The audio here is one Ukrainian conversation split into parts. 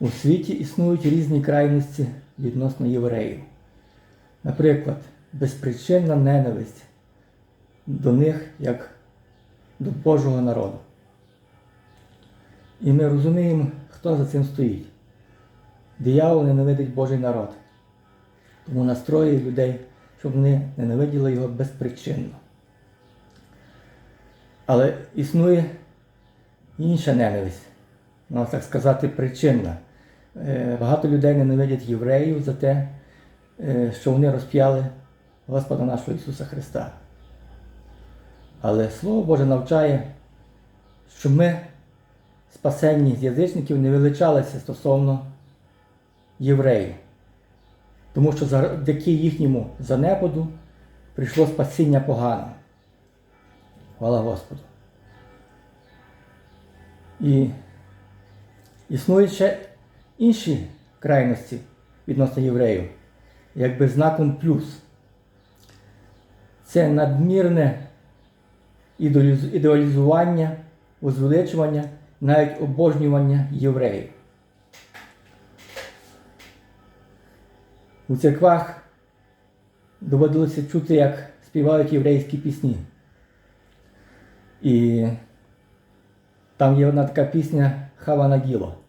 У світі існують різні крайності відносно євреїв. Наприклад, безпричинна ненависть до них як до Божого народу. І ми розуміємо, хто за цим стоїть. Диявол ненавидить Божий народ. Тому настроює людей, щоб вони ненавиділи його безпричинно. Але існує інша ненависть, можна так сказати, причинна. Е, Багато людей ненавидять євреїв за те, е, що вони розп'яли Господа нашого Ісуса Христа. Але Слово Боже навчає, що ми, спасенні з язичників, не величалися стосовно євреїв. Тому що завдяки їхньому занепаду прийшло спасіння погано. Хвала Господу. І існують ще інші крайності відносно євреїв, якби знаком плюс. Це надмірне ідеалізування, возвеличування, навіть обожнювання євреїв. У церквах доводилося чути, як співають єврейські пісні. І там є одна така пісня Хава Нагіло.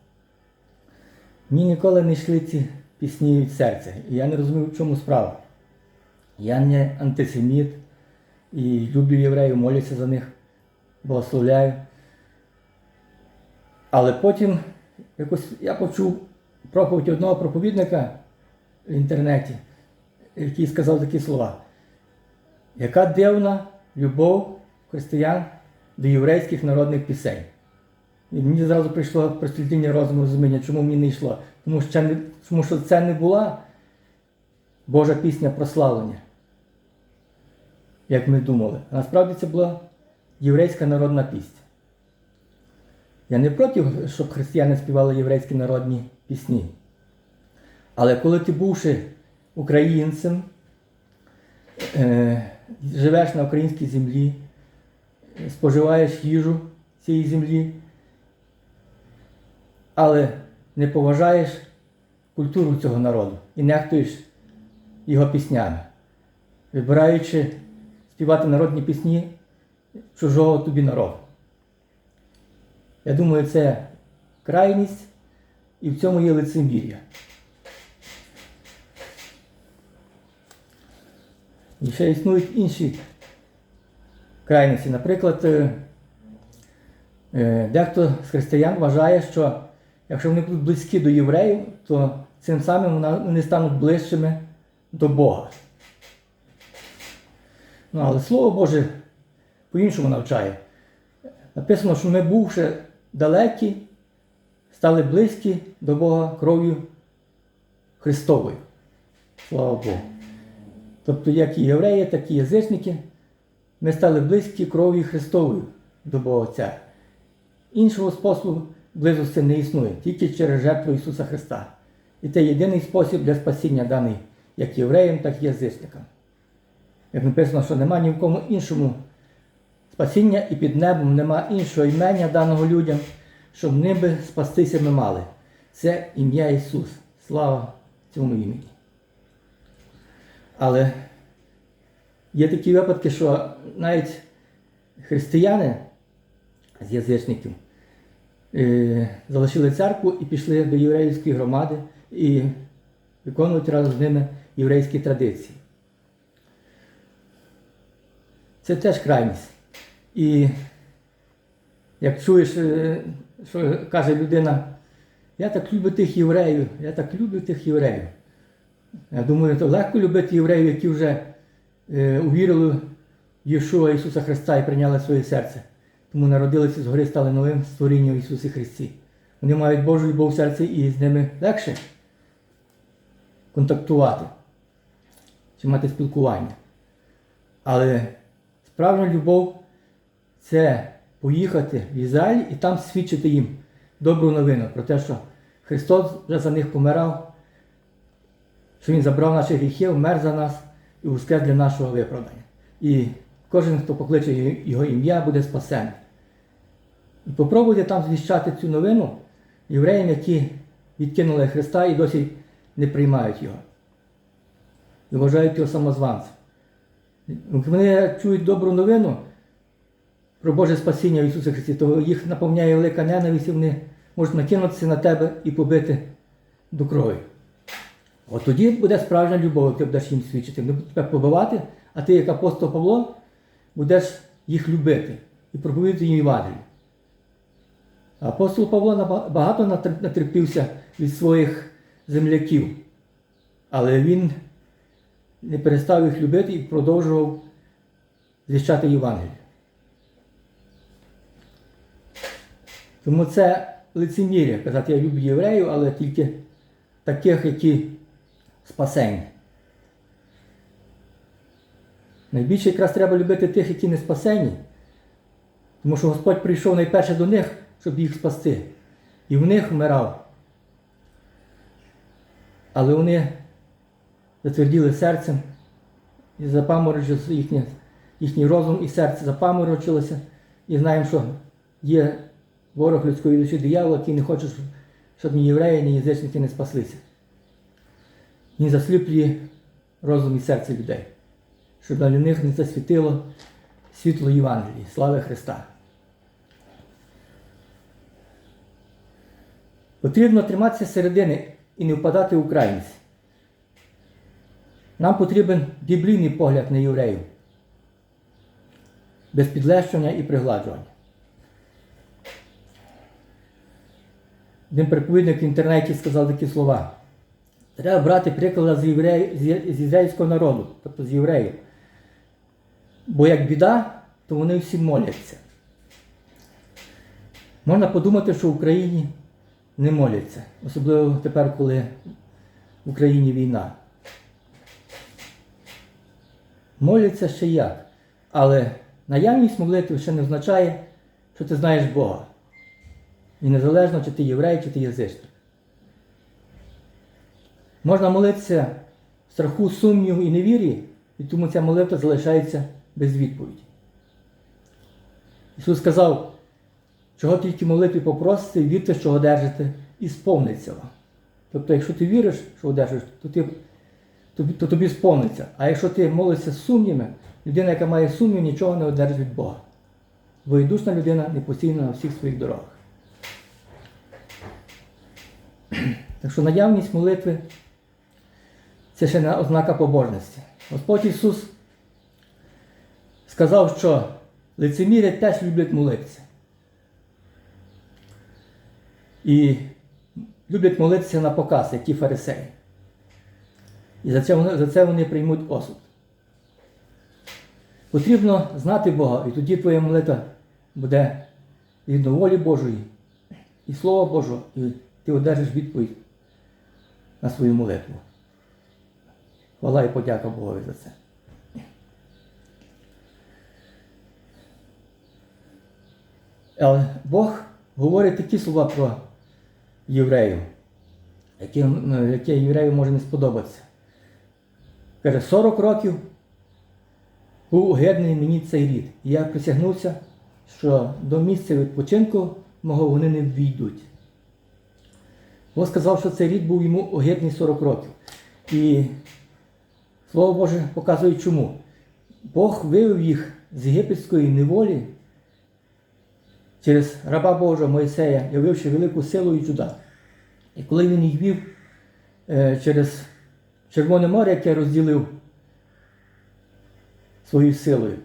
Мені ніколи не йшли ці пісні від серця. І я не розумів, в чому справа. Я не антисеміт і люблю євреїв, молюся за них, благословляю. Але потім якось я почув проповідь одного проповідника в інтернеті, який сказав такі слова. Яка дивна любов християн до єврейських народних пісень. І мені зразу прийшло просвітління розуму розуміння, чому мені не йшло. Тому що, не, тому що це не була Божа пісня прославлення, як ми думали. А насправді це була єврейська народна пісня. Я не проти, щоб християни співали єврейські народні пісні. Але коли ти бувши українцем, е, живеш на українській землі, споживаєш їжу цієї землі, але не поважаєш культуру цього народу і нехтуєш його піснями, вибираючи співати народні пісні чужого тобі народу. Я думаю, це крайність і в цьому є лицемір'я. І ще існують інші крайності. Наприклад, е, е, дехто з християн вважає, що якщо вони будуть близькі до євреїв, то цим самим вони стануть ближчими до Бога. Ну, але Слово Боже по-іншому навчає. Написано, що ми, бувши далекі, стали близькі до Бога кров'ю Христовою. Слава Богу. Тобто, як і євреї, так і язичники, ми стали близькі кров'ю Христовою до Бога Отця. Іншого способу близості не існує, тільки через жертву Ісуса Христа. І це єдиний спосіб для спасіння даний як євреям, так і язичникам. Як написано, що нема ні в кому іншому спасіння і під небом нема іншого імення даного людям, щоб ним спастися ми мали. Це ім'я Ісус. Слава цьому імені. Але є такі випадки, що навіть християни з язичників залишили церкву і пішли до єврейської громади і виконують разом з ними єврейські традиції. Це теж крайність. І як чуєш, е, що каже людина, я так люблю тих євреїв, я так люблю тих євреїв. Я думаю, то легко любити євреїв, які вже е, увірили в Єшуа Ісуса Христа і прийняли своє серце. Тому народилися згори, стали новим створінням в Ісусі Христі. Вони мають Божу любов в серці і з ними легше контактувати чи мати спілкування. Але справжня любов це поїхати в Ізраїль і там свідчити їм добру новину про те, що Христос вже за них помирав, що Він забрав наші гріхи, вмер за нас і воскрес для нашого виправдання. І кожен, хто покличе Його ім'я, буде спасений. Попробуйте там звіщати цю новину євреям, які відкинули Христа і досі не приймають його. І вважають його самозванцем. Вони чують добру новину про Боже спасіння в Ісусі Христі, то їх наповняє велика ненависть, і вони можуть накинутися на тебе і побити до крові. От тоді буде справжня любов, ти будеш їм свідчити. Вони будуть тебе побивати, а ти, як апостол Павло, будеш їх любити і проповідати їм Євангелію. Апостол Павло багато натерпівся від своїх земляків, але він не перестав їх любити і продовжував звіщати Євангелію. Тому це лицемір'я казати, я люблю євреїв, але тільки таких, які спасені. Найбільше якраз треба любити тих, які не спасені, тому що Господь прийшов найперше до них, щоб їх спасти. І в них вмирав. Але вони затверділи серцем і запаморочилося їхнє, їхній розум і серце запаморочилося. І знаємо, що є ворог людської душі диявол, який не хоче, щоб- ні євреї, ні язичники не спаслися. Він засліплює розум і серце людей, щоб на них не засвітило світло Євангелії. Слави Христа! Потрібно триматися середини і не впадати в крайність. Нам потрібен біблійний погляд на євреїв, без підлещення і пригладжування. Один проповідник в інтернеті сказав такі слова. Треба брати приклад з, євреї, з єврейського народу, тобто з євреїв. Бо як біда, то вони всі моляться. Можна подумати, що в Україні не моляться, особливо тепер, коли в Україні війна. Моляться ще як. Але наявність молитви ще не означає, що ти знаєш Бога. І незалежно, чи ти єврей, чи ти язичник. Можна молитися в страху, сумніву і невір'ї, і тому ця молитва залишається без відповіді. Ісус сказав, чого тільки молитві попросите, вірте, що одержите, і сповниться вам. Тобто, якщо ти віриш, що одержиш, то, ти, тобі, то тобі сповниться. А якщо ти молишся з сумніми, людина, яка має сумнів, нічого не одержить від Бога. Воєдушна людина не постійна на всіх своїх дорогах. Так що наявність молитви це ще не ознака побожності. Господь Ісус сказав, що лицеміри теж люблять молитися. І люблять молитися на показ, як ті фарисеї. І за це вони, за це вони приймуть осуд. Потрібно знати Бога, і тоді твоя молитва буде згідно волі Божої і Слова Божого, і ти одержиш відповідь на свою молитву. Хвала і подяка Богові за це. Але Бог говорить такі слова про євреїв, які, ну, які єврею може не сподобатися. Каже, 40 років був огидний мені цей рід. І я присягнувся, що до місця відпочинку мого вони не війдуть. Бог сказав, що цей рід був йому огидний 40 років. І Слово Боже показує чому. Бог вивів їх з єгипетської неволі через раба Божого Моїсея, явивши велику силу і чуда. І коли він їх вів е, через Червоне море, яке розділив своєю силою,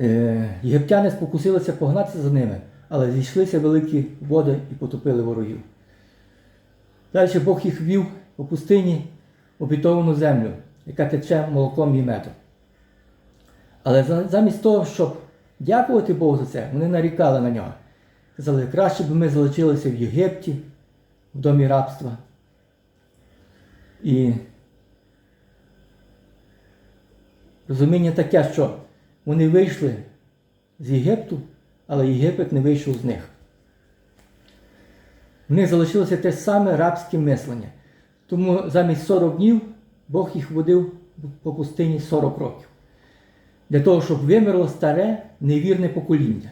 е, єгиптяни спокусилися погнатися за ними, але зійшлися великі води і потопили ворогів. Далі Бог їх вів по пустині обітовану землю, яка тече молоком і медом. Але замість того, щоб дякувати Богу за це, вони нарікали на нього. Казали, краще б ми залишилися в Єгипті, в домі рабства. І розуміння таке, що вони вийшли з Єгипту, але Єгипет не вийшов з них. В них залишилося те саме рабське мислення. Тому замість 40 днів Бог їх водив по пустині 40 років. Для того, щоб вимерло старе, невірне покоління.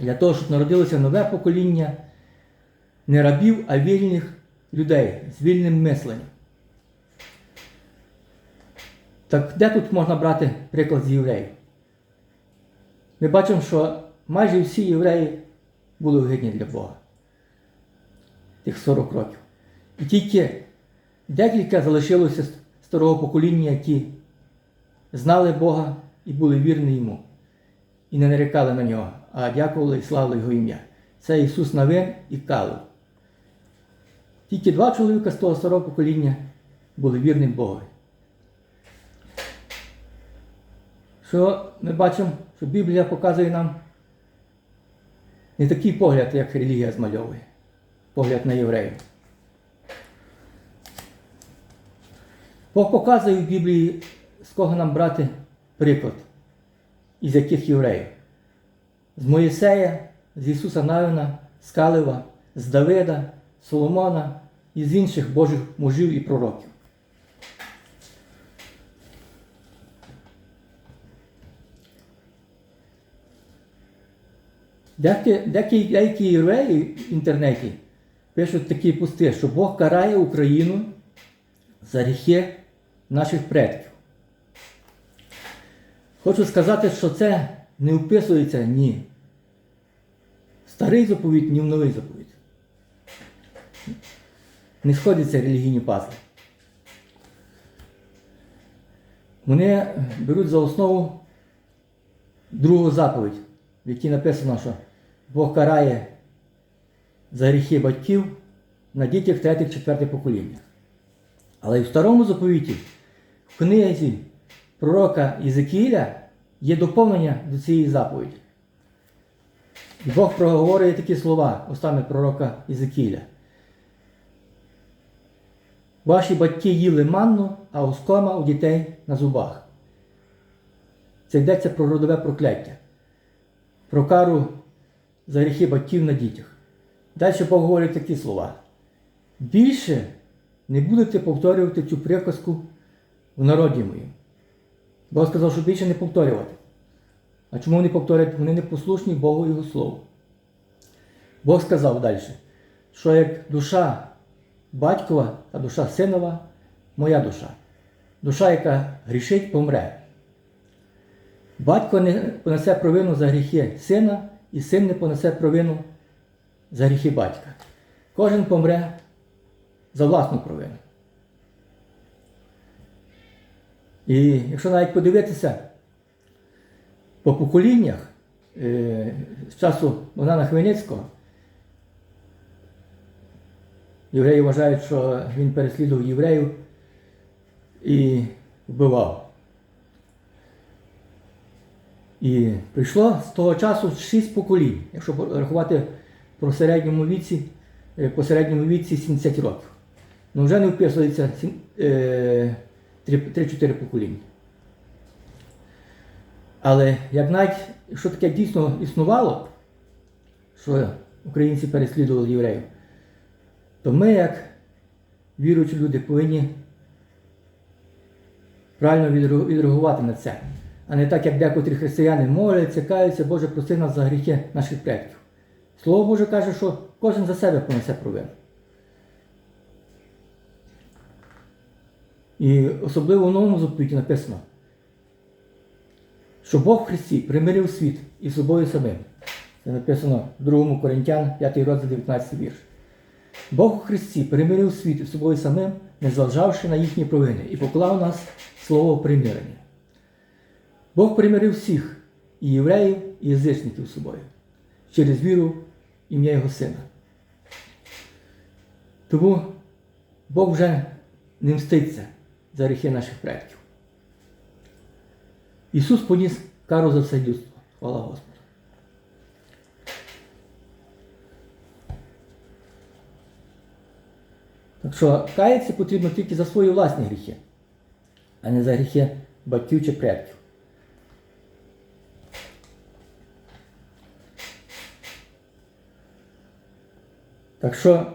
Для того, щоб народилося нове покоління не рабів, а вільних людей з вільним мисленням. Так де тут можна брати приклад з євреїв? Ми бачимо, що майже всі євреї були вигідні для Бога. Тих 40 років. І тільки декілька залишилося старого покоління, які знали Бога і були вірні йому. І не нарікали на нього, а дякували і славили Його ім'я. Це Ісус Навин і Калив. Тільки два чоловіка з того старого покоління були вірні Богові. Що ми бачимо, що Біблія показує нам не такий погляд, як релігія змальовує, погляд на євреїв. Бог показує в Біблії, з кого нам брати приклад, із яких євреїв. З Моїсея, з Ісуса Навина, з Калива, з Давида, Соломона і з інших Божих мужів і пророків. Деякі, деякі, деякі євреї в інтернеті пишуть такі пусти, що Бог карає Україну за гріхи наших предків. Хочу сказати, що це не вписується ні в старий заповіт, ні в новий заповіт. Не сходяться релігійні пазли. Вони беруть за основу другу заповідь, в якій написано, що Бог карає за гріхи батьків на дітях третіх, четвертих покоління. Але і в старому заповіті, в книзі пророка Єзекіля є доповнення до цієї заповіді. Бог проговорює такі слова устами пророка Єзекіля. Ваші батьки їли манну, а оскома у дітей на зубах. Це йдеться про родове прокляття, про кару за гріхи батьків на дітях. Далі Бог говорить такі слова. Більше не будете повторювати цю приказку в народі моїм. Бог сказав, що більше не повторювати. А чому вони повторять? Вони не послушні Богу Його Слову. Бог сказав далі, що як душа батькова та душа синова моя душа. Душа, яка грішить, помре. Батько не понесе провину за гріхи сина, і син не понесе провину за гріхи батька. Кожен помре за власну провину. І якщо навіть подивитися по поколіннях е, з часу Богдана Хмельницького, євреї вважають, що він переслідував євреїв і вбивав. І прийшло з того часу шість поколінь, якщо рахувати про середньому віці, е, по середньому віці 70 років. Ну вже не вписується е, 3-4 покоління. Але як навіть, якщо таке дійсно існувало, що українці переслідували євреїв, то ми, як віруючі люди, повинні правильно відре- відреагувати на це. А не так, як декотрі християни моляться, каються, Боже, прости нас за гріхи наших предків. Слово Боже каже, що кожен за себе понесе провину. І особливо в новому заповіті написано, що Бог в Христі примирив світ із собою самим. Це написано в 2 Коринтян, 5 розділ 19 вірш. Бог у Христі примирив світ із собою самим, не зважавши на їхні провини, і поклав нас слово примирення. Бог примирив всіх, і євреїв, і язичників з собою, через віру ім'я Його Сина. Тому Бог вже не мститься за гріхи наших предків. Ісус поніс кару за все людство. Хвала Господу. Так що каятися потрібно тільки за свої власні гріхи, а не за гріхи батьків чи предків. Так що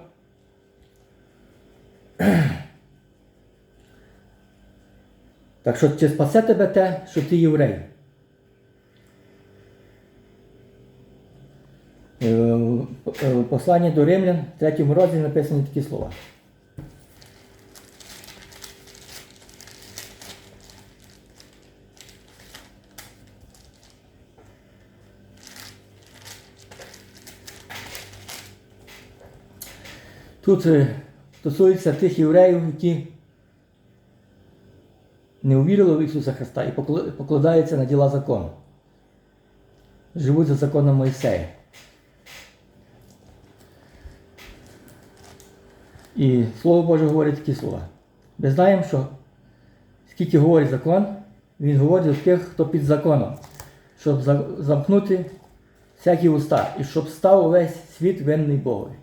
Так що чи спасе тебе те, що ти єврей? Е, е, посланні до Римлян, в третьому розділі написані такі слова. Тут е, стосується тих євреїв, які не увірили в Ісуса Христа і покла- покладаються на діла закону. Живуть за законом Мойсея. І Слово Боже говорить такі слова. Ми знаємо, що скільки говорить закон, він говорить до тих, хто під законом, щоб замкнути всякі уста і щоб став увесь світ винний Богові.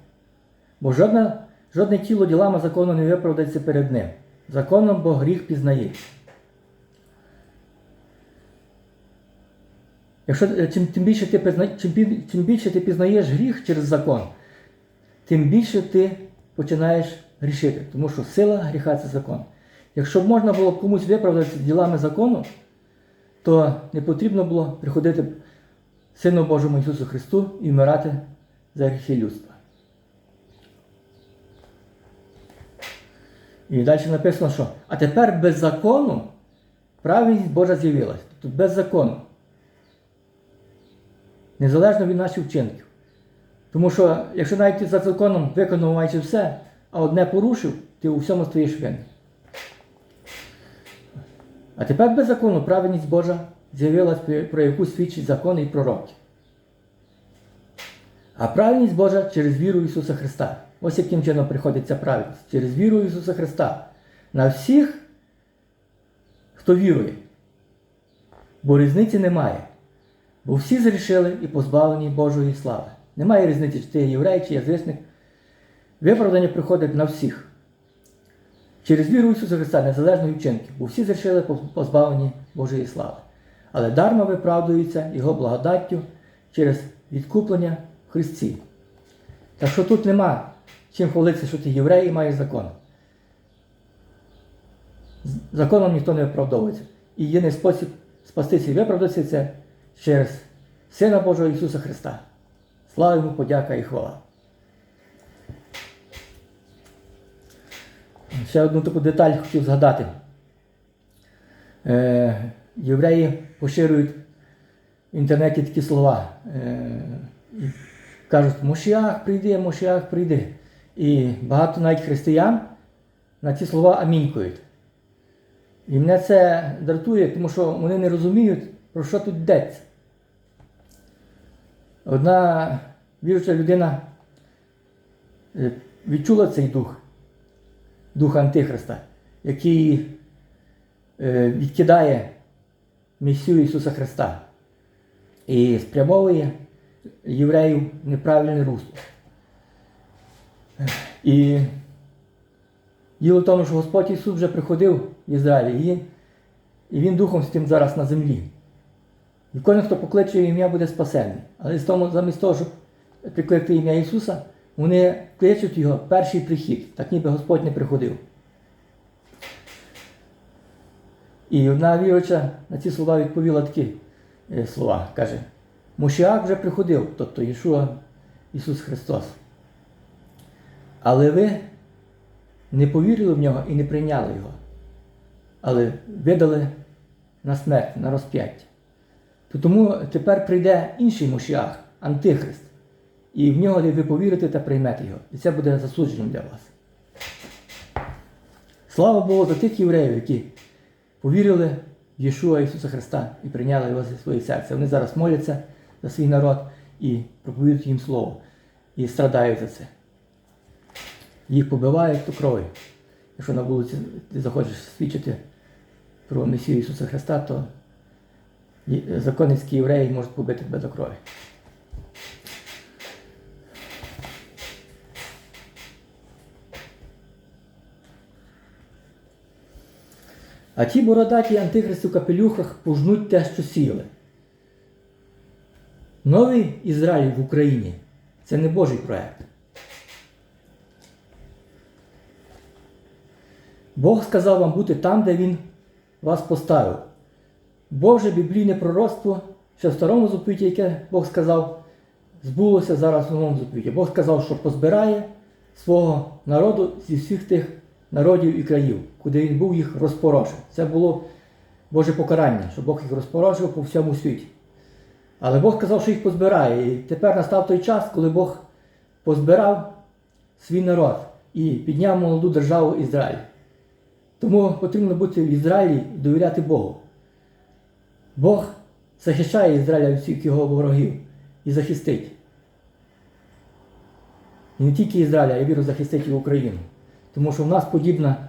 Бо жодне, жодне тіло ділами закону не виправдається перед ним. Законом бо гріх пізнає. Якщо е, чим, тим, більше ти пізна, чим, чим більше ти пізнаєш гріх через закон, тим більше ти починаєш грішити, тому що сила гріха це закон. Якщо б можна було комусь виправдатися ділами закону, то не потрібно було приходити Сину Божому Ісусу Христу і вмирати за гріхи людства. І далі написано, що а тепер без закону правильність Божа з'явилась. Тобто без закону. Незалежно від наших вчинків. Тому що, якщо навіть ти за законом виконав майже все, а одне порушив, ти у всьому стоїш винен. А тепер без закону праведність Божа з'явилась, про яку свідчить закони і пророки. А праведність Божа через віру Ісуса Христа. Ось яким чином приходить ця праведність. Через віру Ісуса Христа. На всіх, хто вірує. Бо різниці немає. Бо всі зрішили і позбавлені Божої слави. Немає різниці, чи ти єврей, чи язичник. Виправдання приходить на всіх. Через віру Ісуса Христа, незалежно від вчинків, бо всі зрішили позбавлені Божої слави. Але дарма виправдується Його благодаттю через відкуплення в Христі. Так що тут нема чим хвалитися, що ти єврей і маєш закон. Законом ніхто не виправдовується. І єдиний спосіб спастися і виправдатися це через Сина Божого Ісуса Христа. Слава йому, подяка і хвала. Ще одну таку деталь хотів згадати. Е, євреї поширюють в інтернеті такі слова. Е, кажуть, Мошіах прийди, Мошіах прийди. І багато навіть християн на ці слова амінькують. І мене це дратує, тому що вони не розуміють, про що тут йдеться. Одна віруюча людина е, відчула цей дух, дух Антихриста, який е, відкидає місію Ісуса Христа і спрямовує євреїв в неправильне русло. І діло в тому, що Господь Ісус вже приходив в Ізраїль, і, Він Духом Святим зараз на землі. І кожен, хто покличе ім'я, буде спасений. Але замість того, щоб прикликати ім'я Ісуса, вони кличуть його перший прихід, так ніби Господь не приходив. І одна віруча на ці слова відповіла такі е, слова. Каже, Мошіак вже приходив, тобто Ішуа Ісус Христос. Але ви не повірили в нього і не прийняли його, але видали на смерть, на розп'яття. То тому тепер прийде інший Мошіах, Антихрист, і в нього ви повірите та приймете його. І це буде засудженням для вас. Слава Богу за тих євреїв, які повірили в Єшуа Ісуса Христа і прийняли його зі своє серця. Вони зараз моляться за свій народ і проповідують їм Слово. І страдають за це. Їх побивають то кров'ю. Якщо на вулиці ти захочеш свідчити про Месію Ісуса Христа, то законницькі євреї можуть побити тебе до крові. А ті бородаті антихристи в капелюхах пожнуть те, що сіяли. Новий Ізраїль в Україні це не Божий проект. Бог сказав вам бути там, де Він вас поставив. Боже біблійне пророцтво, ще в старому заповіті, яке Бог сказав збулося зараз в новому заповіті. Бог сказав, що позбирає свого народу зі всіх тих народів і країв, куди він був їх розпорошив. Це було Боже покарання, що Бог їх розпорошив по всьому світі. Але Бог сказав, що їх позбирає. І тепер настав той час, коли Бог позбирав свій народ і підняв молоду державу Ізраїль. Тому потрібно бути в Ізраїлі і довіряти Богу. Бог захищає Ізраїля від всіх його ворогів і захистить. Не тільки Ізраїля, я вірю, захистить і Україну. Тому що в нас подібна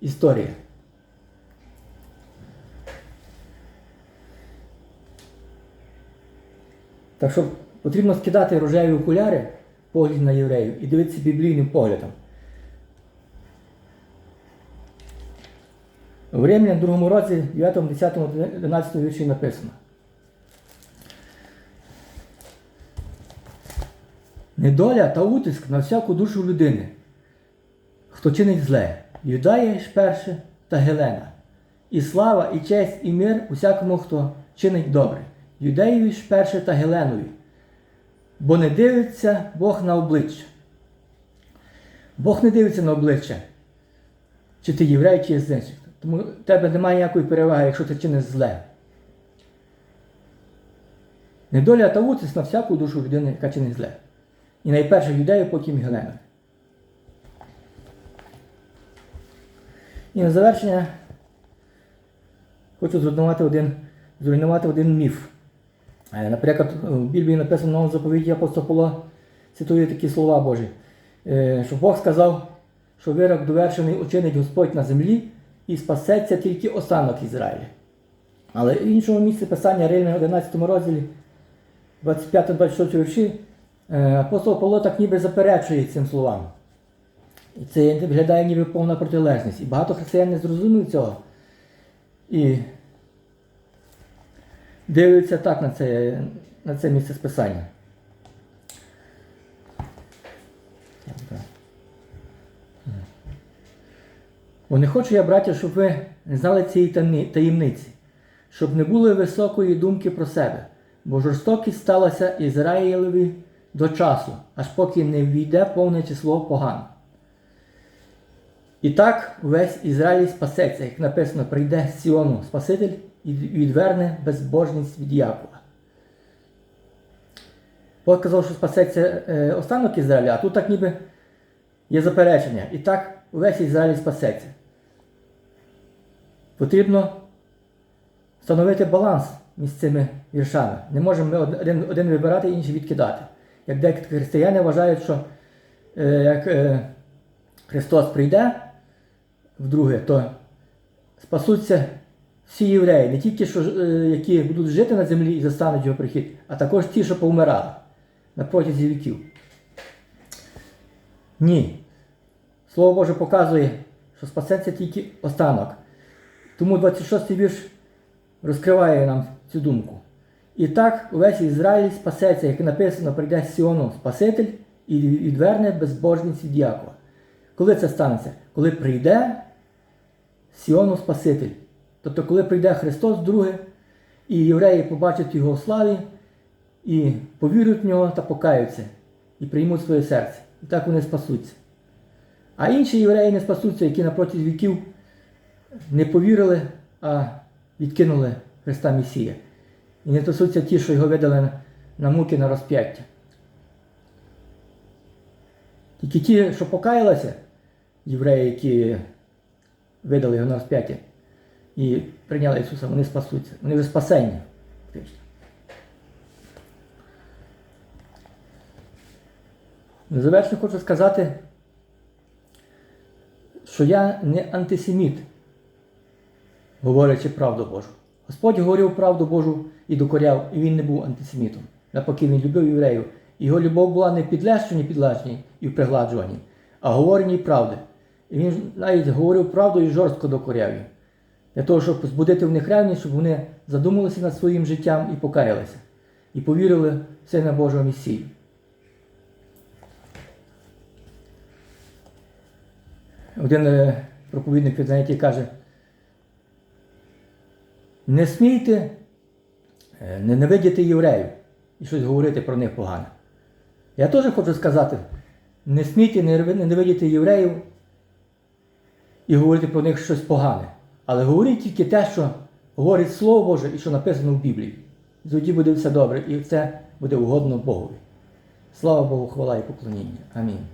історія. Так що потрібно скидати рожеві окуляри, погляд на євреїв, і дивитися біблійним поглядом. В Римлян 2 році, 9, 10, 11 вірші написано. Недоля та утиск на всяку душу людини, хто чинить зле, юдає ж перше та Гелена, і слава, і честь, і мир усякому, хто чинить добре, юдеєві ж перше та Геленові, бо не дивиться Бог на обличчя. Бог не дивиться на обличчя, чи ти єврей, чи язичник. Тому в тебе немає ніякої переваги, якщо ти чиниш зле. Недоля та утиск на всяку душу людини, яка чинить зле. І найперше юдею, потім Гелена. І на завершення хочу зруйнувати один, зруйнувати один міф. Е, Наприклад, в Біблії написано в новому заповіті апостола Павла, цитує такі слова Божі, е, що Бог сказав, що вирок довершений учинить Господь на землі і спасеться тільки останок Ізраїля. Але в іншому місці писання Римлян 11 розділі 25-26 вірші е, апостол Павло так ніби заперечує цим словам. І це виглядає ніби повна протилежність. І багато християн не зрозуміли цього. І дивляться так на це, на це місце списання. Бо не хочу я, браття, щоб ви знали цієї таємниці, щоб не було високої думки про себе, бо жорстокість сталася Ізраїлеві до часу, аж поки не війде повне число поган. І так весь Ізраїль спасеться, як написано, прийде з Сіону Спаситель і відверне безбожність від Якова. Бог казав, що спасеться е, останок Ізраїля, а тут так ніби є заперечення. І так весь Ізраїль спасеться. Потрібно встановити баланс між цими віршами. Не можемо ми один, один вибирати, інший відкидати. Як деякі християни вважають, що е, як е, Христос прийде вдруге, то спасуться всі євреї, не тільки, що, е, які будуть жити на землі і застануть його прихід, а також ті, що повмирали на протязі віків. Ні. Слово Боже показує, що спасеться тільки останок. Тому 26 й вірш розкриває нам цю думку. І так увесь Ізраїль спасеться, як написано, прийде Сіону Спаситель і відверне безбожність від Якова. Коли це станеться? Коли прийде Сіону Спаситель. Тобто, коли прийде Христос друге, і євреї побачать його славі, і повірять в нього та покаються, і приймуть своє серце. І так вони спасуться. А інші євреї не спасуться, які на протязі віків не повірили, а відкинули Христа Месія. І не спасуться ті, що його видали на- муки на розп'яття. Тільки ті, що покаялися, євреї, які видали його на розп'яття і прийняли Ісуса, вони спасуться. Вони вже спасені. завершення хочу сказати, що я не антисеміт, говорячи правду Божу. Господь говорив правду Божу і докоряв, і він не був антисемітом. Навпаки, він любив євреїв. Його любов була не підлещеній, підлещеній і в пригладжуванні, а говореній правди. І він навіть говорив правду і жорстко докоряв їм. Для того, щоб збудити в них ревність, щоб вони задумалися над своїм життям і покаялися. І повірили в Сина Божого Месію. Один е, проповідник, знаєте, каже, не смійте е, ненавидіти євреїв і щось говорити про них погано. Я теж хочу сказати, не смійте ненавидіти євреїв і говорити про них щось погане. Але говоріть тільки те, що говорить Слово Боже і що написано в Біблії. Тоді буде все добре, і це буде угодно Богові. Слава Богу, хвала і поклоніння. Амінь.